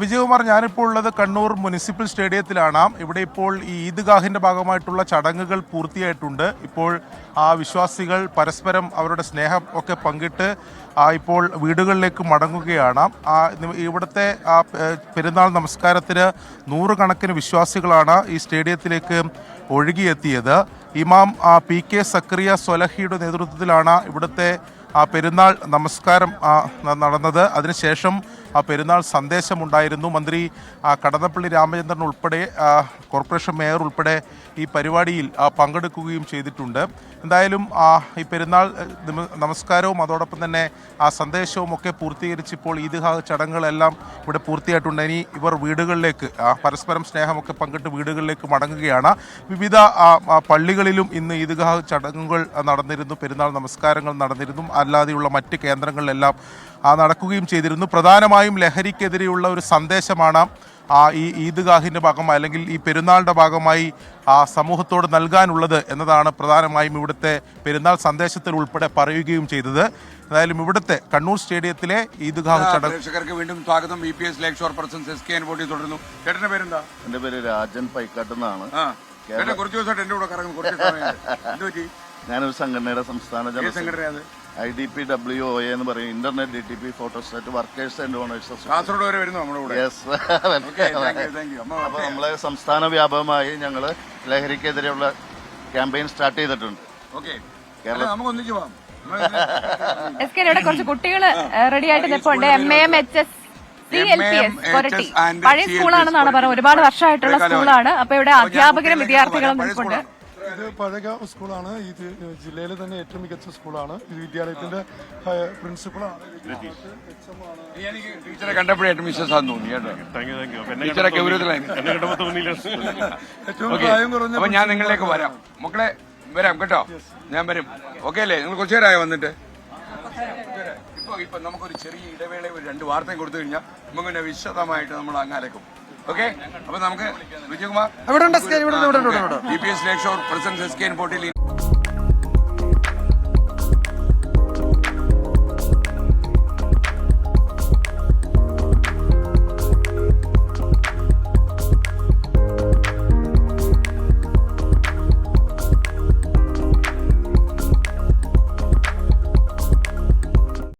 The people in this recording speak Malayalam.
വിജയകുമാർ ഞാനിപ്പോൾ ഉള്ളത് കണ്ണൂർ മുനിസിപ്പൽ സ്റ്റേഡിയത്തിലാണ്. ഇവിടെ ഇപ്പോൾ ഈ ഈദ്ഗാഹിന്റെ ഭാഗമായിട്ടുള്ള ചടങ്ങുകൾ പൂർത്തിയായിട്ടുണ്ട്. ഇപ്പോൾ ആ വിശ്വാസികൾ പരസ്പരം അവരുടെ സ്നേഹം ഒക്കെ പങ്കിട്ട് ഇപ്പോൾ വീടുകളിലേക്ക് മടങ്ങുകയാണ്. ഇവിടുത്തെ ആ പെരുന്നാൾ നമസ്കാരത്തിന് നൂറുകണക്കിന് വിശ്വാസികളാണ് ഈ സ്റ്റേഡിയത്തിലേക്ക് ഒഴുകിയെത്തിയത്. ഇമാം പി കെ സക്രിയ സൊലഹിയുടെ നേതൃത്വത്തിലാണ് ഇവിടുത്തെ ആ പെരുന്നാൾ നമസ്കാരം നടന്നത്. അതിനുശേഷം ആ പെരുന്നാൾ സന്ദേശമുണ്ടായിരുന്നു. മന്ത്രി കടന്നപ്പള്ളി രാമചന്ദ്രൻ ഉൾപ്പെടെ കോർപ്പറേഷൻ മേയർ ഉൾപ്പെടെ ഈ പരിപാടിയിൽ പങ്കെടുക്കുകയും ചെയ്തിട്ടുണ്ട്. എന്തായാലും ഈ പെരുന്നാൾ നമസ്കാരവും അതോടൊപ്പം തന്നെ ആ സന്ദേശവും ഒക്കെ പൂർത്തീകരിച്ച് ഇപ്പോൾ ചടങ്ങുകളെല്ലാം ഇവിടെ പൂർത്തിയായിട്ടുണ്ട്. ഇനി ഇവർ വീടുകളിലേക്ക് പരസ്പരം സ്നേഹമൊക്കെ പങ്കിട്ട് വീടുകളിലേക്ക് മടങ്ങുകയാണ്. വിവിധ പള്ളികളിലും ഇന്ന് ഈദ്ഗാഹ് ചടങ്ങുകൾ നടന്നിരുന്നു പെരുന്നാൾ നമസ്കാരങ്ങൾ നടന്നിരുന്നു. അല്ലാതെയുള്ള മറ്റ് കേന്ദ്രങ്ങളിലെല്ലാം നടക്കുകയും ചെയ്തിരുന്നു. പ്രധാനമായും ലഹരിക്കെതിരെയുള്ള ഒരു സന്ദേശമാണ് ആ ഈ ഈദ്ഗാഹിന്റെ ഭാഗമായി അല്ലെങ്കിൽ ഈ പെരുന്നാളിന്റെ ഭാഗമായി ആ സമൂഹത്തോട് നൽകാനുള്ളത് എന്നതാണ് പ്രധാനമായും ഇവിടുത്തെ പെരുന്നാൾ സന്ദേശത്തിൽ ഉൾപ്പെടെ പറയുകയും ചെയ്തത്. എന്തായാലും ഇവിടുത്തെ കണ്ണൂർ സ്റ്റേഡിയത്തിലെ ഈദ്ഗാഹ് ചടങ്ങ് പ്രേക്ഷകർക്ക് വീണ്ടും സ്വാഗതം. ബി പി എസ് ലേക്ക് shore presence S K N ബോട്ടി തുടരുന്നു. ചേട്ടന്റെ പേരെന്താ? എന്റെ പേര് രാജൻ പൈക്കാട്ടെന്നാണ് കുറച്ച് ദിവസമായിട്ട് എന്റെ കൂടെ കറങ്ങുന്നു കുറച്ച് സമയമായിട്ട്. ഞാനൊരു സംഘടനയുടെ സംസ്ഥാന general I D P W O എന്ന് പറയും. Internet D T P photostat workers and owners Kasaragod വരെ വരുന്നു നമ്മുടെ കൂടെ. Yes okay thank you thank you അമ്മ അപ്പൊ നമ്മളെ സംസ്ഥാന വ്യാപകമായി ഞങ്ങൾ ലഹരിക്കെതിരെയുള്ള ക്യാമ്പയിൻ സ്റ്റാർട്ട് ചെയ്തിട്ടുണ്ട്. ഓക്കെ കേരള- നമുക്ക് ഒന്നിച്ചു പോവാം. എസ് കെ ഇവിടെ കുറച്ച് കുട്ടികൾ റെഡി ആയിട്ട് നിൽപ്പുണ്ട്. എം എം എച്ച് എസ് പഴയ സ്കൂളാണെന്നാണ് പറഞ്ഞത്. ഒരുപാട് വർഷമായിട്ടുള്ള സ്കൂളാണ്. അപ്പൊ ഇവിടെ അധ്യാപകരും വിദ്യാർത്ഥികളും നിൽപ്പുണ്ട്. ഇത് പഴക സ്കൂളാണ്. ഇത് ജില്ലയിലെ തന്നെ ഏറ്റവും മികച്ച സ്കൂളാണ്. ഇത് വിദ്യാലയത്തിന്റെ പ്രിൻസിപ്പളാണ്. എനിക്ക് ടീച്ചറെ കണ്ടപ്പോഴേ മിസ്സസ് ആണെന്ന് തോന്നി കേട്ടോ. ടീച്ചറെ ഗൗരവത്തിലായി. ഏറ്റവും ഓക്കെ പ്രായം കുറഞ്ഞ അപ്പൊ ഞാൻ നിങ്ങളിലേക്ക് വരാം. മക്കളെ വരാം കേട്ടോ. ഞാൻ വരും. ഓക്കെ അല്ലേ? നിങ്ങൾ കുറച്ചു നേരമായോ വന്നിട്ട്. ഇപ്പൊ ഇപ്പൊ നമുക്കൊരു ചെറിയ ഇടവേള ഒരു രണ്ട് വാർത്തയും കൊടുത്തു കഴിഞ്ഞാൽ നമുക്ക് പിന്നെ വിശദമായിട്ട് നമ്മൾ അങ്ങാലേക്കും ഓക്കെ അപ്പൊ നമുക്ക് വിജയകുമാർ ഉണ്ട്. P S lakeshore shore presence S K N പോർട്ടിൽ